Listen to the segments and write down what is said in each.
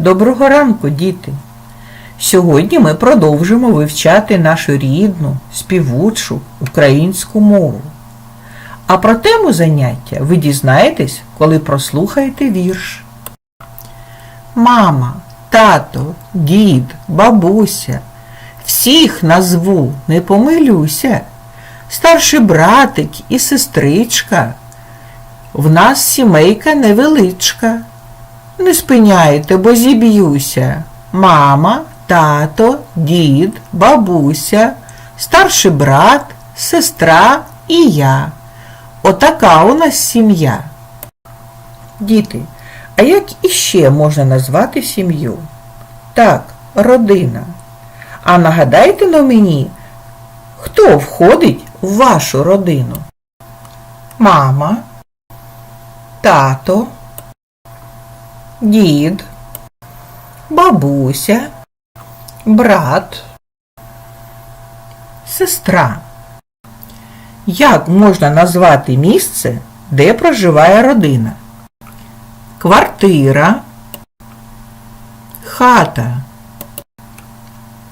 Доброго ранку, діти! Сьогодні ми продовжимо вивчати нашу рідну, співучу українську мову. А про тему заняття ви дізнаєтесь, коли прослухаєте вірш. Мама, тато, дід, бабуся, всіх назву, не помилюся. Старший братик і сестричка. В нас сімейка невеличка. Не спиняйте, бо зіб'юся. Мама, тато, дід, бабуся, старший брат, сестра і я. Отака у нас сім'я. Діти, а як іще можна назвати сім'ю? Так, родина. А нагадайте на мені, хто входить в вашу родину? Мама, тато, дід, бабуся, брат, сестра. Як можна назвати місце, де проживає родина? Квартира, хата,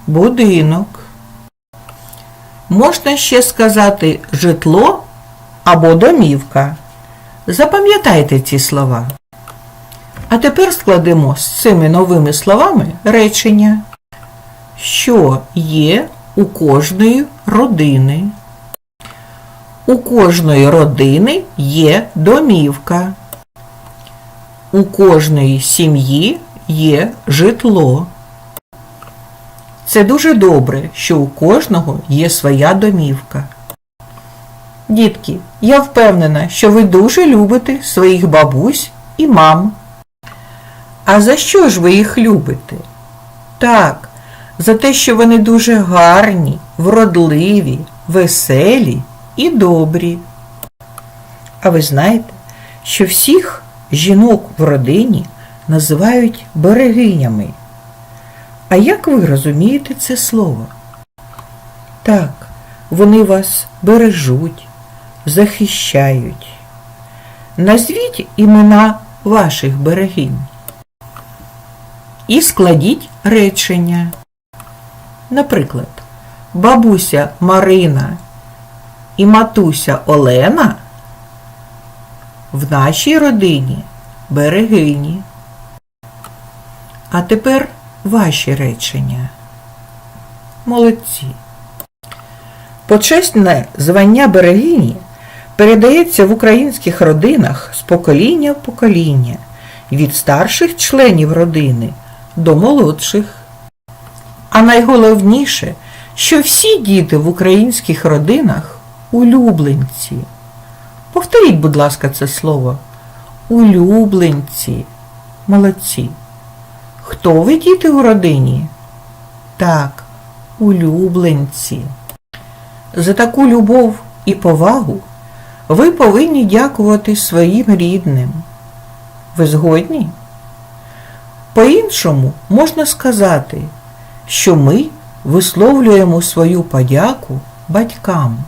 будинок. Можна ще сказати житло або домівка. Запам'ятайте ці слова. А тепер складемо з цими новими словами речення, що є у кожної родини. У кожної родини є домівка. У кожної сім'ї є житло. Це дуже добре, що у кожного є своя домівка. Дітки, я впевнена, що ви дуже любите своїх бабусь і мам. А за що ж ви їх любите? Так, за те, що вони дуже гарні, вродливі, веселі і добрі. А ви знаєте, що всіх жінок в родині називають берегинями. А як ви розумієте це слово? Так, вони вас бережуть, захищають. Назвіть імена ваших берегинь. І складіть речення. Наприклад, бабуся Марина і матуся Олена в нашій родині берегині. А тепер ваші речення. Молодці. Почесне звання берегині передається в українських родинах з покоління в покоління, від старших членів родини до молодших. А найголовніше, що всі діти в українських родинах улюбленці. Повторіть, будь ласка, це слово. Улюбленці. Молодці. Хто ви діти у родині? Так, улюбленці. За таку любов і повагу ви повинні дякувати своїм рідним. Ви згодні? По-іншому можна сказати, що ми висловлюємо свою подяку батькам.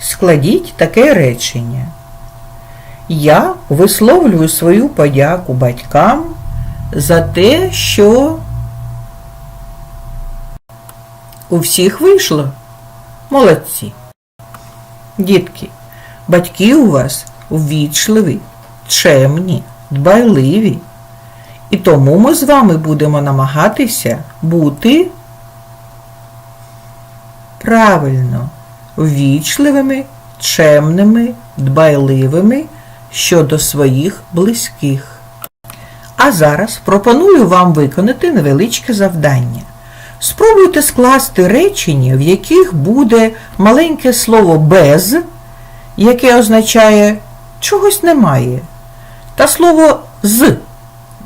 Складіть таке речення. Я висловлюю свою подяку батькам за те, що у всіх вийшло. Молодці. Дітки, батьки у вас ввічливі, чемні, дбайливі. І тому ми з вами будемо намагатися бути правильно, ввічливими, чемними, дбайливими щодо своїх близьких. А зараз пропоную вам виконати невеличке завдання. Спробуйте скласти речення, в яких буде маленьке слово без, яке означає чогось немає, та слово з,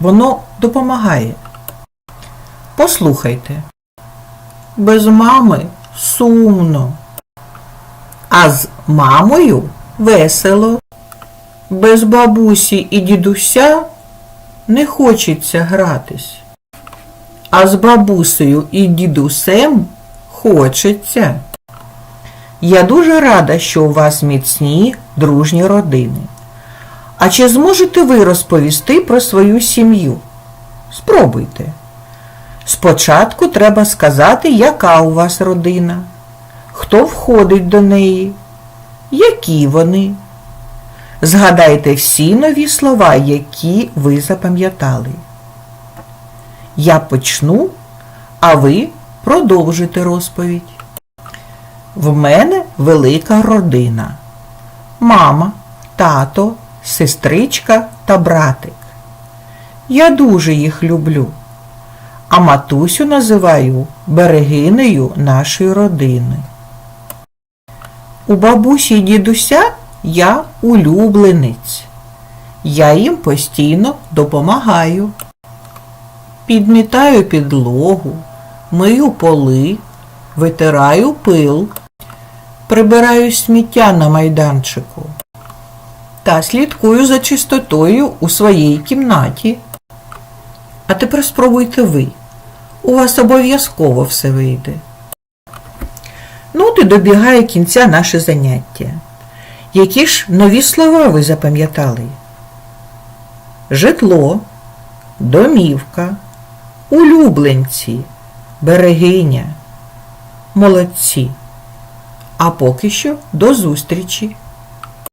воно допомагає. Послухайте. Без мами сумно, а з мамою весело. Без бабусі і дідуся не хочеться гратись. А з бабусею і дідусем хочеться. Я дуже рада, що у вас міцні дружні родини. А чи зможете ви розповісти про свою сім'ю? Спробуйте. Спочатку треба сказати, яка у вас родина, хто входить до неї, які вони. Згадайте всі нові слова, які ви запам'ятали. Я почну, а ви продовжите розповідь. В мене велика родина. Мама, тато, сестричка та братик. Я дуже їх люблю. А матусю називаю берегинею нашої родини. У бабусі й дідуся я улюбленець. Я їм постійно допомагаю. Підмітаю підлогу, мию поли, витираю пил, прибираю сміття на майданчику та слідкую за чистотою у своїй кімнаті. А тепер спробуйте ви. У вас обов'язково все вийде. Ну, от і добігає кінця наше заняття. Які ж нові слова ви запам'ятали? Житло, домівка, улюбленці, берегиня. Молодці. А поки що до зустрічі!